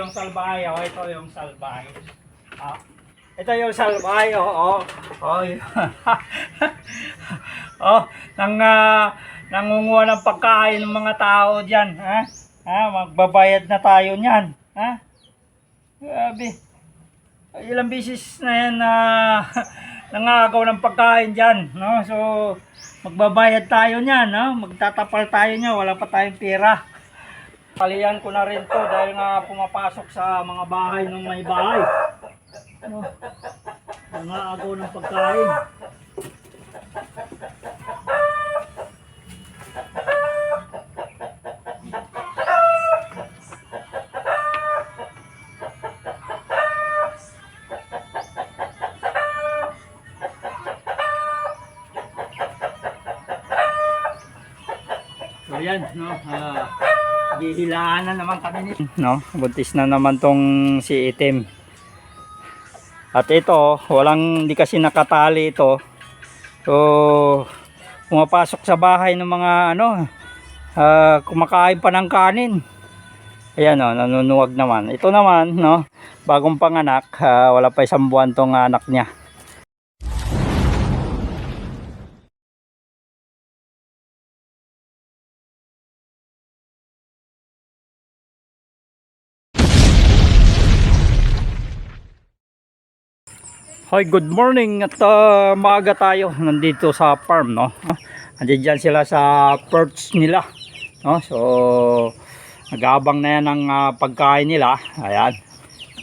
Yung salbahay, oh, ito yung salbahay. Ah, ito yung salbahay, oh, oh. Oh, oh nang, ah, nangunguha ng pagkain ng mga tao diyan, ha? Ha, magbabayad na tayo niyan, ha? Grabe. Ilang bisis na yan na nangagaw ng pagkain diyan, no? So, magbabayad tayo niyan, no? Magtatapal tayo niya, wala pa tayong pera. Palihan ko na rin to dahil nga pumapasok sa mga bahay ng may bahay. Ano? Nangagaw ng pagkain. So yan, no? Ah, gihilaan na naman kami nito. No, buntis na naman tong si itim. At ito, walang hindi kasi nakatali ito. So, pumapasok sa bahay ng mga ano, ah, kumakain pa ng kanin. Ayan o, nanunuwag naman. Ito naman, no, bagong panganak, ah, wala pa isang buwan tong anak niya. Hi, good morning at uh, maaga tayo nandito sa farm no. Andiyan dyan sila sa perch nila no. So nag-aabang na yan ng ah, pagkain nila. Ayan.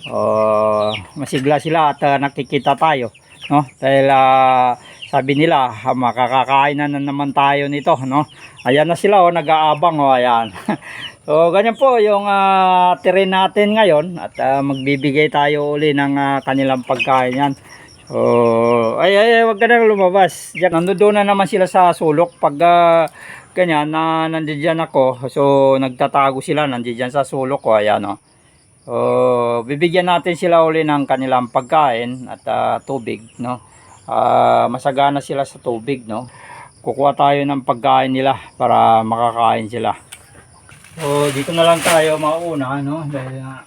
Uh, masigla sila at ah, nakikita tayo no. Dahil ah, sabi nila ah, makakakain na, na naman tayo nito no. Ayan na sila oh nag-aabang oh ayan. So ganyan po yung uh, terrain natin ngayon at ah, magbibigay tayo uli ng ah, kanilang pagkain yan. So ay ay, ay wag ka na lumabas. Diyan nandoon na naman sila sa sulok pag ah, ganyan na nandiyan ako. So nagtatago sila nandiyan sa sulok ko ayan oh. So bibigyan natin sila uli ng kanilang pagkain at ah, tubig no. Ah, masagana sila sa tubig no. Kukuha tayo ng pagkain nila para makakain sila. So, dito na lang tayo mauna, no? Dahil nga,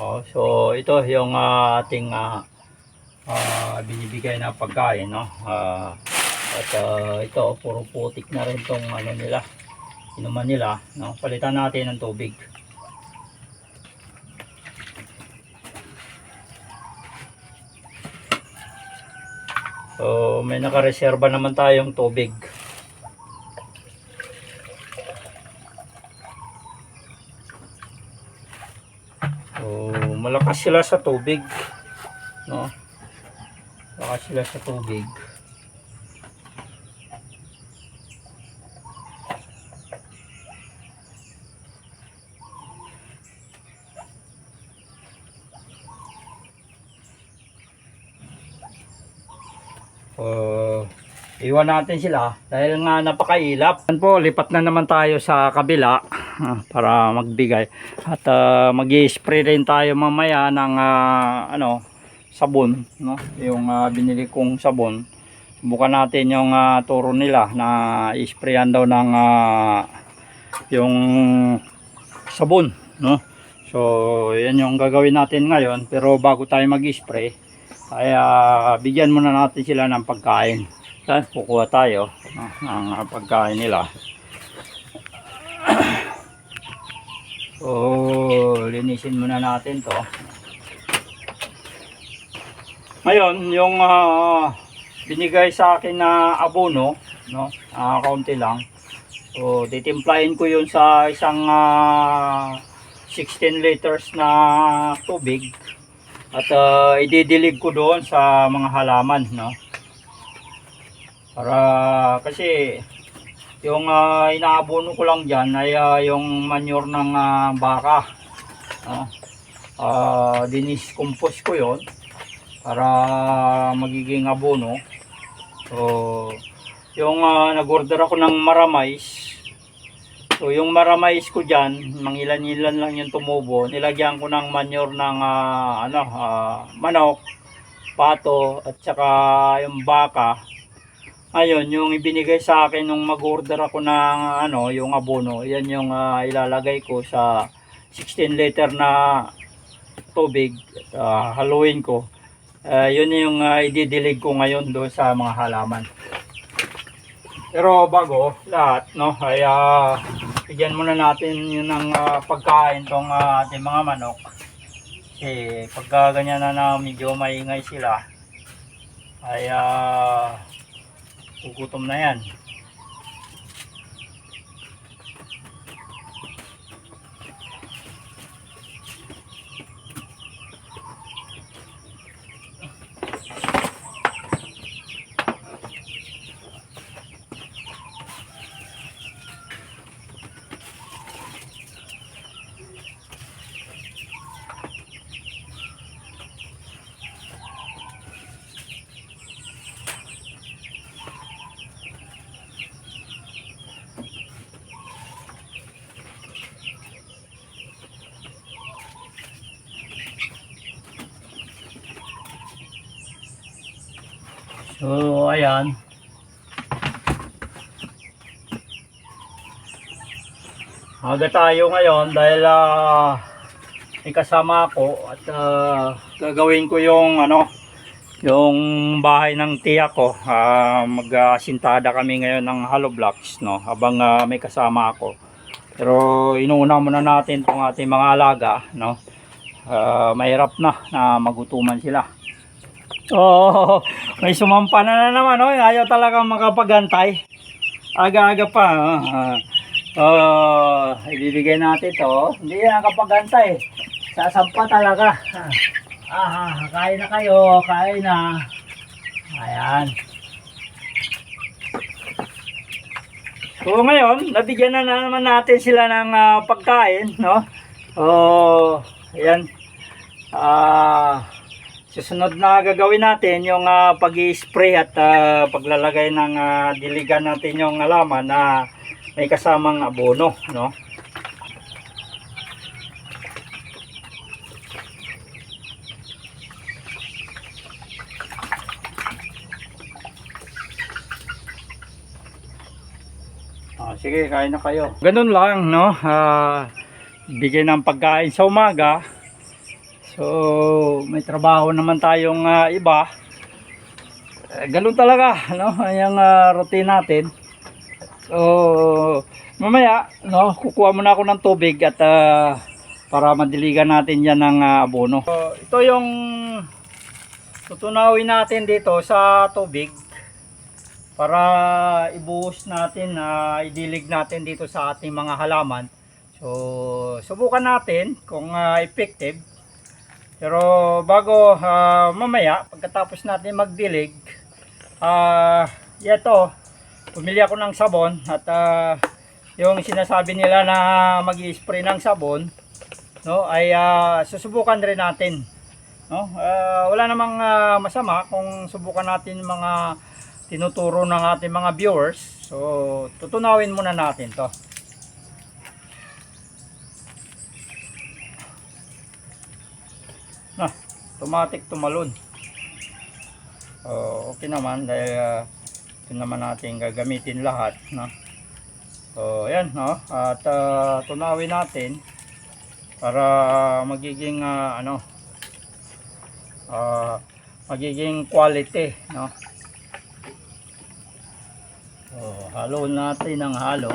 oh, so, ito yung ah, ating ah, ah, binibigay na pagkain, no? Ah, at ah, ito, puro putik na rin tong ano nila, inuman nila, no? Palitan natin ng tubig. So, may nakareserba naman tayong tubig. So, malakas sila sa tubig. No? Malakas sila sa tubig. Uh, iwan natin sila dahil nga napakailap. Yan po, lipat na naman tayo sa kabila ah, para magbigay. At uh, mag-spray rin tayo mamaya ng ah, ano, sabon, no? Yung ah, binili kong sabon. Bukan natin yung ah, turo nila na isprayan daw ng ah, yung sabon, no? So, yan yung gagawin natin ngayon. Pero bago tayo mag-spray, ay ah, bigyan muna natin sila ng pagkain. Tapos kukuha tayo ng ah, pagkain nila. so, linisin muna natin to. Ngayon, yung ah, binigay sa akin na abono, no? Ah, kaunti lang. So, titimplahin ko yun sa isang ah, 16 liters na tubig at uh, ididilig ko doon sa mga halaman no para kasi yung uh, inaabono ko lang diyan ay ah, yung manure ng ah, baka no? Ah, dinis compose ko yon para magiging abono so yung uh, nag-order ako ng maramais So yung maramais ko diyan, mangilan-ilan lang yung tumubo. Nilagyan ko ng manure ng ah, ano, ah, manok, pato at saka yung baka. Ayun, yung ibinigay sa akin nung mag-order ako ng ano, yung abono, yan yung ah, ilalagay ko sa 16 liter na tubig, uh, haluin ko. Ah, yun yung ah, ididilig ko ngayon doon sa mga halaman. Pero bago lahat, no, ay ah, bigyan muna natin yun ng ah, pagkain tong ah, ating mga manok. Kasi pagka ganyan na na medyo maingay sila, ay ah, Gugutom na yan. So, ayan. Aga tayo ngayon dahil ah, may ako at ah, gagawin ko yung ano yung bahay ng tiya ko. Ah, Mag-asintada kami ngayon ng hollow blocks no habang ah, may kasama ako. Pero inuuna muna natin itong ating mga alaga no. Ah, mahirap na na magutuman sila. Oo, may sumampa na, na naman, oh. ayaw talagang makapagantay. Aga-aga pa. Oh, Ah, oh, ibibigay natin to. Hindi yan nakapagantay. Sasampa talaga. Ah, ah, kain na kayo, kain na. Ayan. So ngayon, nabigyan na naman natin sila ng ah, pagkain, no? Oh, ayan. Ah, Susunod na gagawin natin yung ah, pag-spray at ah, paglalagay ng ah, diligan natin yung alaman na may kasamang abono, no? Ah, sige, kain na kayo. Ganun lang, no? Ah, bigyan ng pagkain sa umaga. So, may trabaho naman tayong ah, iba. Eh, ganun talaga, no? Yung ah, routine natin. So, mamaya, no, kukuha muna ako ng tubig at ah, para madiligan natin yan ng ah, abono. So, ito yung tutunawin natin dito sa tubig para ibuhos natin na idilig natin dito sa ating mga halaman. So, subukan natin kung ah, effective. Pero bago ah, mamaya, pagkatapos natin magdilig, ah, ito, pumili ako ng sabon at ah, yung sinasabi nila na mag spray ng sabon, no, ay ah, susubukan rin natin. No? Ah, wala namang ah, masama kung subukan natin mga tinuturo ng ating mga viewers. So, tutunawin muna natin 'to. Automatic tumalon oh, okay naman dahil uh, ito naman natin gagamitin lahat no? so yan no? at uh, tunawin natin para magiging uh, ano uh, magiging quality no? so, halo natin ng halo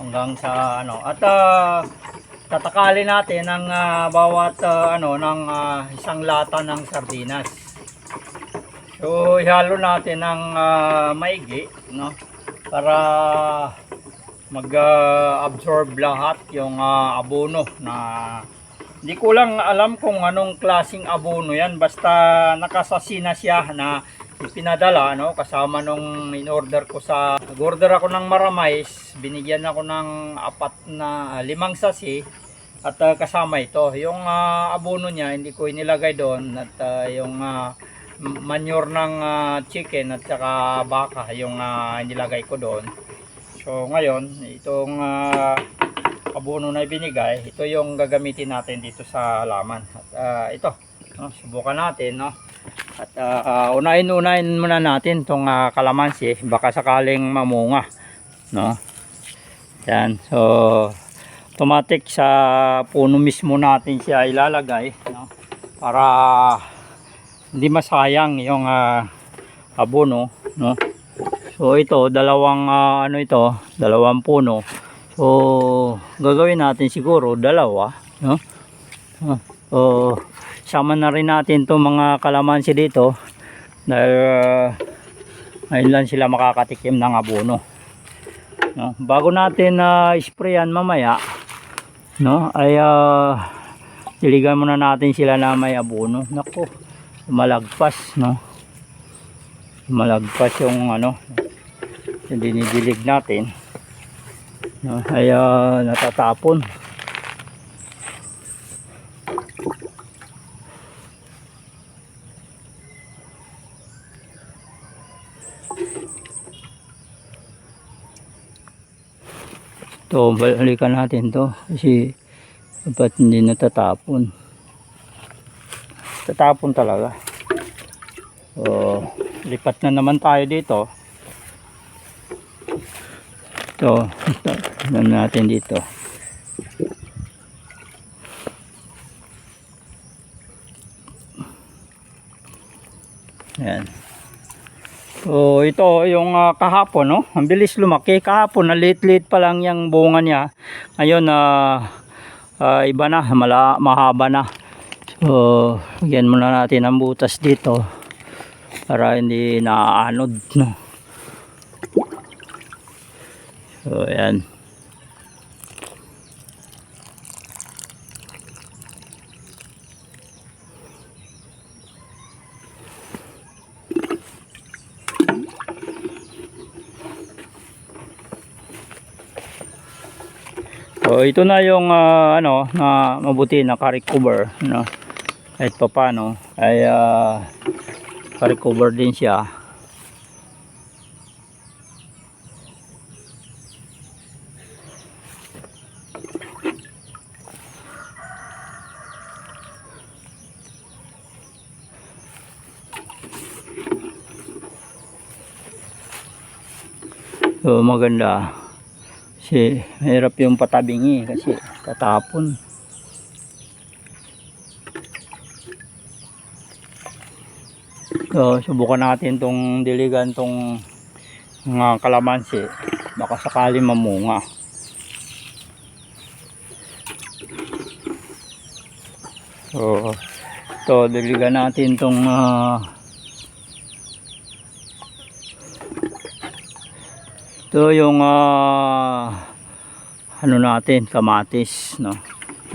hanggang sa ano at uh, tatakali natin ang ah, bawat ah, ano ng ah, isang lata ng sardinas. So ihalo natin ng ah, maigi no para mag-absorb lahat yung ah, abono na hindi ko lang alam kung anong klasing abono yan basta nakasasina siya na ipinadala no kasama nung in order ko sa order ako ng maramais binigyan ako ng apat na ah, limang sasi at ah, kasama ito. Yung ah, abono niya hindi ko inilagay doon at ah, yung m- manure ng ah, chicken at saka baka yung ah, inilagay ko doon. So ngayon itong ah, abono na ibinigay ito yung gagamitin natin dito sa halaman at ah, ito no, subukan natin no At ah, ah, unahin-unahin muna natin tong ah, kalamansi baka sakaling mamunga, no? Yan. So automatic sa puno mismo natin siya ilalagay, no? Para hindi masayang yung ah, abono, no? So ito, dalawang ah, ano ito, dalawang puno. So gagawin natin siguro dalawa, no? So sama na rin natin itong mga kalamansi dito dahil ah, ngayon lang sila makakatikim ng abono. No? Bago natin na sprayan mamaya, no, ay ah, diligan muna natin sila na may abono. Nako, malagpas, no. Malagpas yung ano, yung dinidilig natin. No, ay ah, natatapon. To balikan natin to kasi dapat hindi natatapon. Tatapon talaga. So lipat na naman tayo dito. To ito natin dito. Yan So ito yung ah, kahapon no, ang bilis lumaki. Kahapon na late-late pa lang yung bunga niya. Ngayon na iba na, mala, mahaba na. So lagyan muna natin ang butas dito para hindi naaanod no. So ayan. So ito na yung ah, ano na mabuti na recover no. Kahit pa paano ay uh, recover din siya. So maganda. Kasi mahirap yung patabingi kasi tatapon. So, subukan natin tong diligan tong mga kalamansi. Baka sakali mamunga. So, to diligan natin tong ah, Ito yung ah, ano natin, kamatis, no.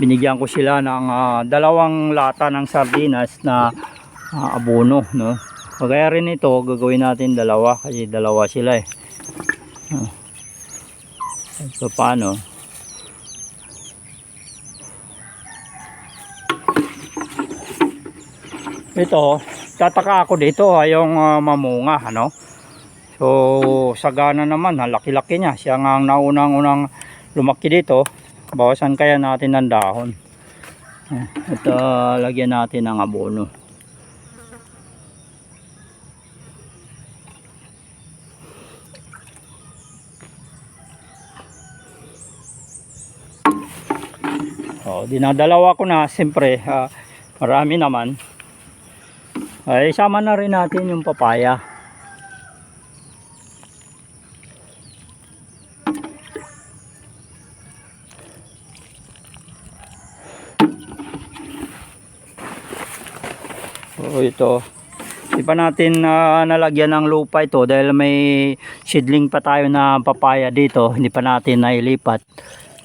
Binigyan ko sila ng ah, dalawang lata ng sardinas na ah, abono, no. Kagaya rin ito, gagawin natin dalawa kasi dalawa sila eh. Ah. So paano? Ito, tataka ako dito, ayong ah, mamunga, ano. So, sagana naman, laki-laki niya. Siya nga ang naunang-unang lumaki dito. Bawasan kaya natin ng dahon. Ah, At ah, lagyan natin ng abono. Oh, dinadalawa ko na, siyempre, ah, marami naman. Ay, sama na rin natin yung papaya. So ito, di pa natin ah, nalagyan ng lupa ito dahil may seedling pa tayo na papaya dito, hindi pa natin nailipat.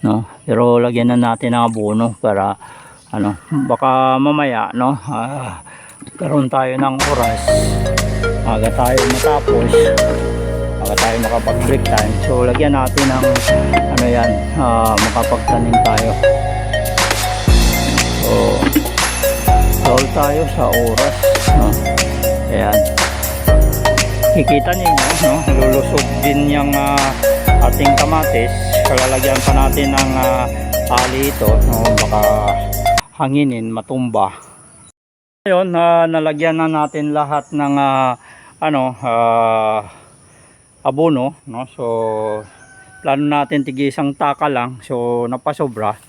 No? Pero lagyan na natin ng abono para ano, baka mamaya no, ah, karoon tayo ng oras. Aga tayo matapos. Aga tayo makapag break time. So lagyan natin ng ano yan, ah, makapagtanim tayo. So Tawal tayo sa oras. No? Ayan. Kikita ninyo, no? lulusog din yung ah, ating kamatis. Kalalagyan pa natin ng ah, ali ito. No? Baka hanginin, matumba. Ngayon, ah, nalagyan na natin lahat ng ah, ano, ah, abono, no? So, plano natin tigi isang taka lang. So, napasobra.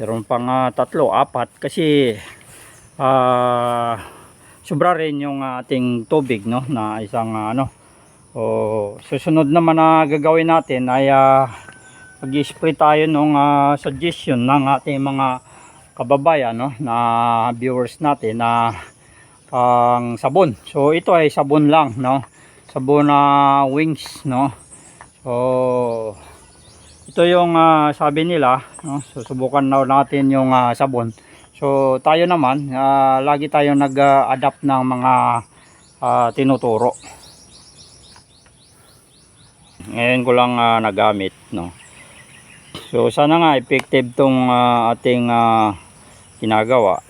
Meron pang ah, tatlo, apat kasi ah sobra rin yung ating tubig, no? Na isang ah, ano. O, susunod naman na gagawin natin ay ah, mag-spray tayo ng suggestion ng ating mga kababayan no na viewers natin na ang sabon. So ito ay sabon lang no. Sabon na wings no. So ito yung ah, sabi nila no. Susubukan na natin yung ah, sabon. So tayo naman ah, lagi tayong nag-adapt ng mga ah, tinuturo. Ngayon ko lang ah, nagamit no. So sana nga effective tong ah, ating ah, ginagawa.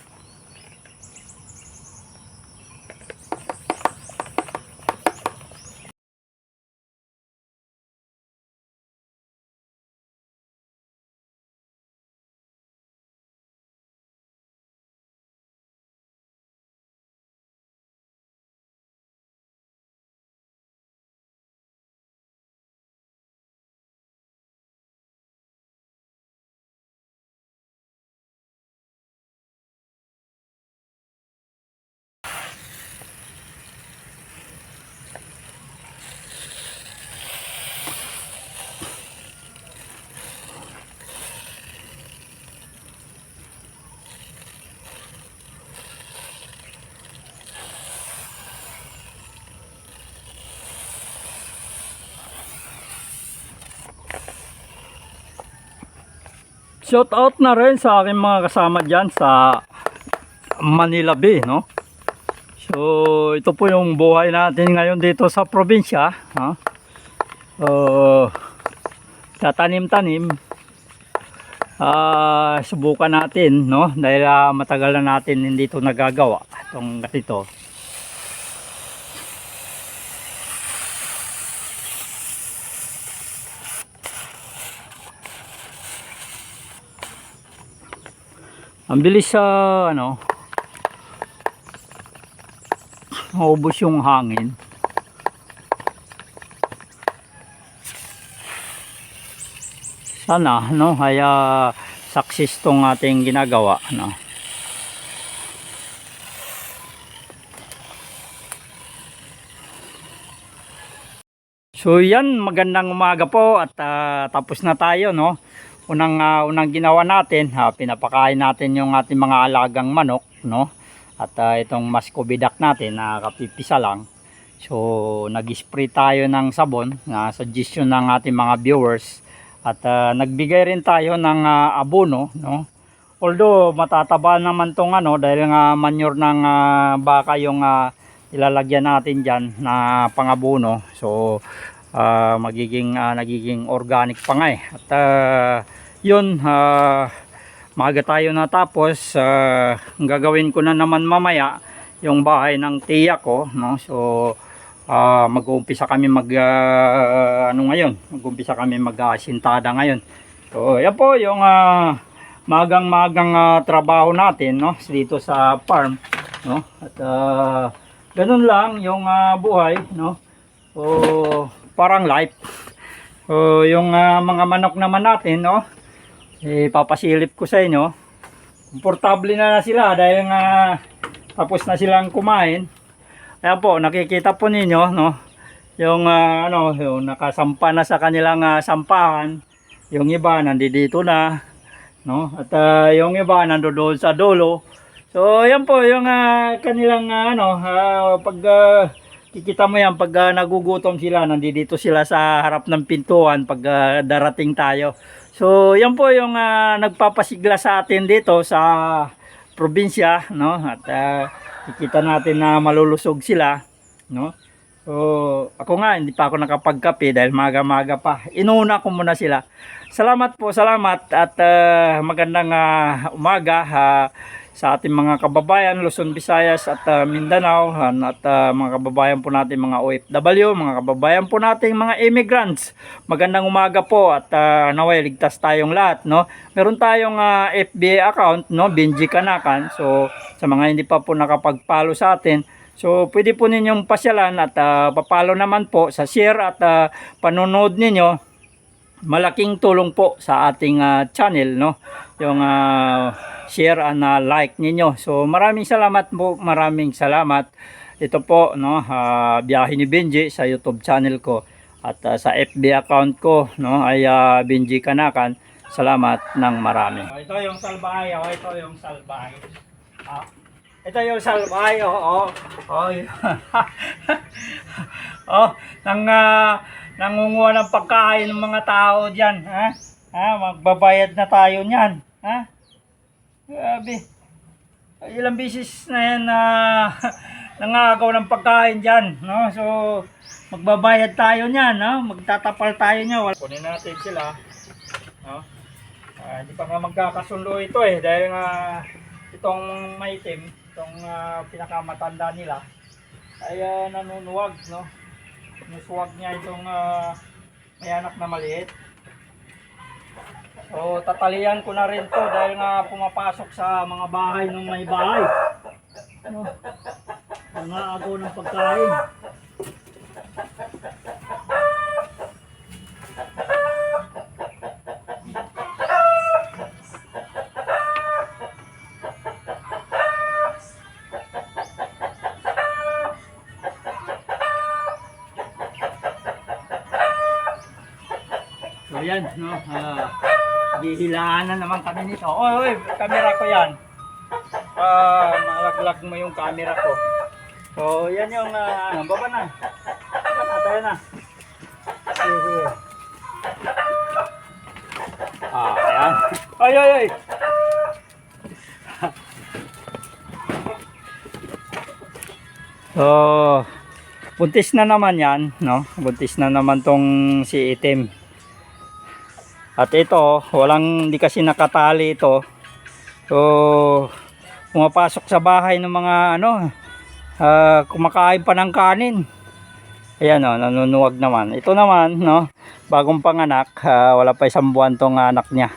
Shout out na rin sa aking mga kasama dyan sa Manila Bay, no? So, ito po yung buhay natin ngayon dito sa probinsya, ha? Uh, tatanim-tanim. Ah, subukan natin, no? Dahil ah, matagal na natin hindi ito nagagawa, itong ganito. Ang bilis sa ano maubos yung hangin. Sana no kaya success tong ating ginagawa no. So yan magandang umaga po at ah, tapos na tayo no unang ah, unang ginawa natin, ha, pinapakain natin yung ating mga alagang manok, no? At ah, itong mascovidac natin na kapipisa lang. So, nag-spray tayo ng sabon na suggestion ng ating mga viewers at ah, nagbigay rin tayo ng ah, abono, no? Although matataba naman tong ano dahil nga manure ng ah, baka yung ah, ilalagyan natin diyan na pangabono. So, ah, magiging ah, nagiging organic pa nga eh. At ah, yun, ah, maaga tayo natapos. ang gagawin ko na naman mamaya yung bahay ng tiya ko, no? So, ah, mag-uumpisa kami mag ah, ano ngayon? Mag-uumpisa kami mag-asintada ngayon. So, yan po yung ah, magang-magang ah, trabaho natin, no? Dito sa farm, no? At ah, ganun lang yung ah, buhay, no? So, parang life. So, yung ah, mga manok naman natin, no? Eh, papasilip ko sa inyo. Komportable na na sila dahil nga tapos na silang kumain. Ayan po, nakikita po ninyo, no? Yung ah, ano, yung nakasampa na sa kanilang ah, sampahan. Yung iba nandito na, no? At ah, yung iba nandoon sa dulo. So, yan po yung ah, kanilang ah, ano, ah, pag ah, kikita mo yan pag ah, nagugutom sila, nandito sila sa harap ng pintuan pag ah, darating tayo. So, yan po yung ah, nagpapasigla sa atin dito sa probinsya, no? At ah, kikita natin na malulusog sila, no? So, ako nga hindi pa ako nakapagkape dahil maga-maga pa. Inuna ko muna sila. Salamat po, salamat at ah, magandang ah, umaga ah, sa ating mga kababayan Luzon, Visayas at ah, Mindanao han, at ah, mga kababayan po natin mga OFW, mga kababayan po nating mga immigrants. Magandang umaga po at ah, naway ligtas tayong lahat, no. Meron tayong ah, FBA account, no, Benji Kanakan. So sa mga hindi pa po nakapag-follow sa atin, so pwede po ninyong pasyalan at ah, papalo naman po sa share at ah, panonood ninyo malaking tulong po sa ating ah, channel no yung ah, share and ah, like ninyo. So maraming salamat po maraming salamat. Ito po no ah, biyahe ni Benji sa YouTube channel ko at ah, sa FB account ko no ay ah, Benji Kanakan. Salamat ng marami. Ito yung salbahay oh, ito yung salbahay ah, ito yung salbahay oh oh. Oh, oh nang ah, nangunguha ng pagkain ng mga tao diyan ha? Ha magbabayad na tayo niyan ha grabe. Ilang bisis na yan na nangagaw ng pagkain diyan no? So magbabayad tayo niyan no? Magtatapal tayo niya kunin natin sila no? Ah, hindi pa nga magkakasundo ito eh. Dahil nga itong maitim itong ah, pinakamatanda nila ay ah, nanunuwag no? Nasuwag niya itong ah, may anak na maliit. So, tatalian ko na rin to dahil nga pumapasok sa mga bahay ng may bahay. Ano? Mga agaw ng pagkain. So yan, no? Ah, gihilaan na naman kami nito. Oy, oy, camera ko yan. Ah, malaglag mo yung camera ko. So, yan yung, ah, ano, baba na. Baba na, tayo na. Sige. Ah, ayan. Ay, ay, ay. So, buntis na naman yan, no? Buntis na naman tong si itim. At ito, walang di kasi nakatali ito. So, pumapasok sa bahay ng mga ano, ah, kumakain pa ng kanin. Ayan o, nanunuwag naman. Ito naman, no, bagong panganak, ah, wala pa isang buwan tong anak niya.